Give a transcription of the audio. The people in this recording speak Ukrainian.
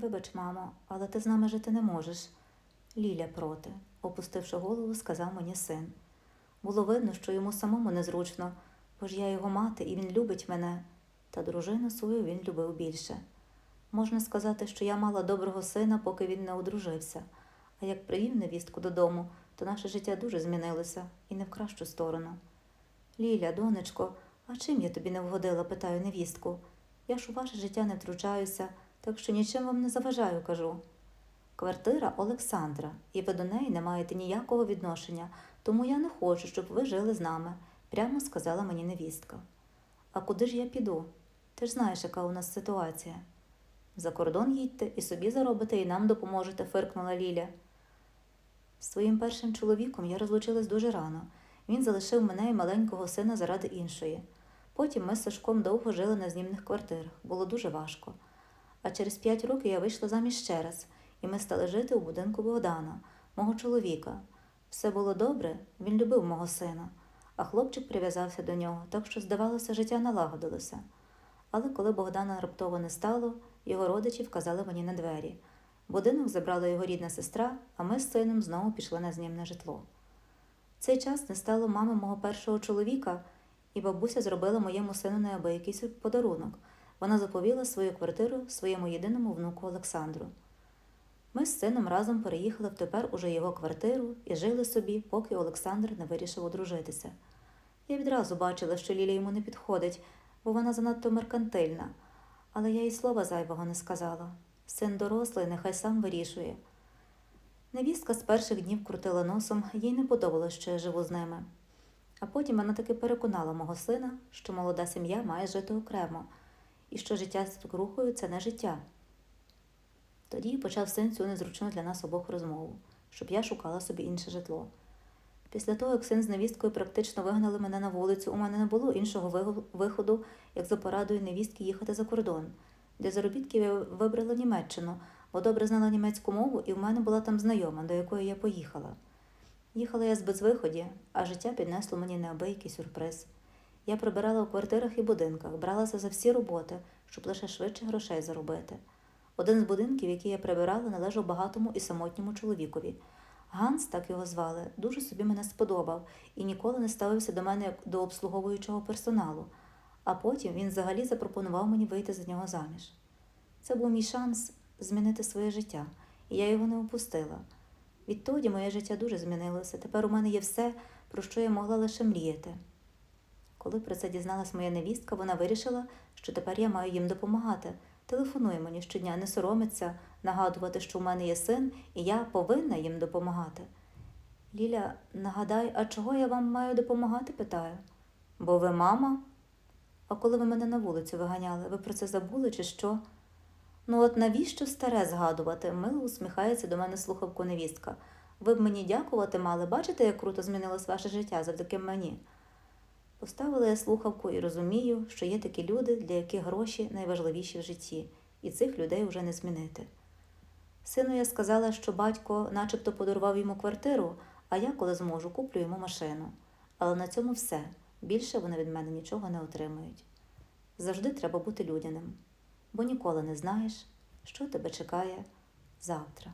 Вибач, мамо, але ти з нами жити не можеш. Ліля проти, опустивши голову, сказав мені син. Було видно, що йому самому незручно, бо ж я його мати, і він любить мене, та дружину свою він любив більше. Можна сказати, що я мала доброго сина, поки він не одружився, а як привів невістку додому, то наше життя дуже змінилося і не в кращу сторону. Ліля, донечко, а чим я тобі не вгодила? питаю невістку. Я ж у ваше життя не втручаюся, так що нічим вам не заважаю, кажу. Квартира Олександра, і ви до неї не маєте ніякого відношення, тому я не хочу, щоб ви жили з нами, прямо сказала мені невістка. А куди ж я піду? Ти ж знаєш, яка у нас ситуація. За кордон їдьте і собі заробите, і нам допоможете, фиркнула Ліля. Своїм першим чоловіком я розлучилась дуже рано. Він залишив мене і маленького сина заради іншої. Потім ми з Сашком довго жили на знімних квартирах, було дуже важко. А через п'ять років я вийшла заміж ще раз, і ми стали жити у будинку Богдана, мого чоловіка. Все було добре, він любив мого сина, а хлопчик прив'язався до нього, так що, здавалося, життя налагодилося. Але коли Богдана раптово не стало, його родичі вказали мені на двері. Будинок забрала його рідна сестра, а ми з сином знову пішли на знімне житло. В цей час не стало мами мого першого чоловіка, і бабуся зробила моєму сину неабиякий подарунок. Вона заповіла свою квартиру своєму єдиному внуку Олександру. Ми з сином разом переїхали в тепер уже його квартиру і жили собі, поки Олександр не вирішив одружитися. Я відразу бачила, що Ліля йому не підходить, бо вона занадто меркантильна, але я й слова зайвого не сказала. Син дорослий, нехай сам вирішує. Невістка з перших днів крутила носом, їй не подобалось, що я живу з ними. А потім вона таки переконала мого сина, що молода сім'я має жити окремо, і що життя з свекрухою – це не життя. Тоді почав син цю незручну для нас обох розмову, щоб я шукала собі інше житло. Після того, як син з невісткою практично вигнали мене на вулицю, у мене не було іншого виходу, як за порадою невістки їхати за кордон. Для заробітків я вибрала Німеччину, бо добре знала німецьку мову, і в мене була там знайома, до якої я поїхала. Їхала я з безвиході, а життя піднесло мені неабиякий сюрприз. Я прибирала у квартирах і будинках, бралася за всі роботи, щоб лише швидше грошей заробити. Один з будинків, який я прибирала, належав багатому і самотньому чоловікові. Ганс, так його звали, дуже собі мене сподобав і ніколи не ставився до мене як до обслуговуючого персоналу. А потім він взагалі запропонував мені вийти за нього заміж. Це був мій шанс змінити своє життя, і я його не упустила. Відтоді моє життя дуже змінилося. Тепер у мене є все, про що я могла лише мріяти. Коли про це дізналась моя невістка, вона вирішила, що тепер я маю їм допомагати. Телефонує мені щодня, не соромиться, нагадувати, що в мене є син, і я повинна їм допомагати. Ліля, нагадай, а чого я вам маю допомагати? питаю. Бо ви мама? А коли ви мене на вулицю виганяли, ви про це забули чи що? Ну, от навіщо старе згадувати? Мило усміхається до мене слухавку невістка. Ви б мені дякувати мали, бачите, як круто змінилось ваше життя завдяки мені. Поставила я слухавку і розумію, що є такі люди, для яких гроші найважливіші в житті, і цих людей вже не змінити. Сину я сказала, що батько начебто подарував йому квартиру, а я, коли зможу, куплю йому машину. Але на цьому все. Більше вони від мене нічого не отримують. Завжди треба бути людяним, бо ніколи не знаєш, що тебе чекає завтра.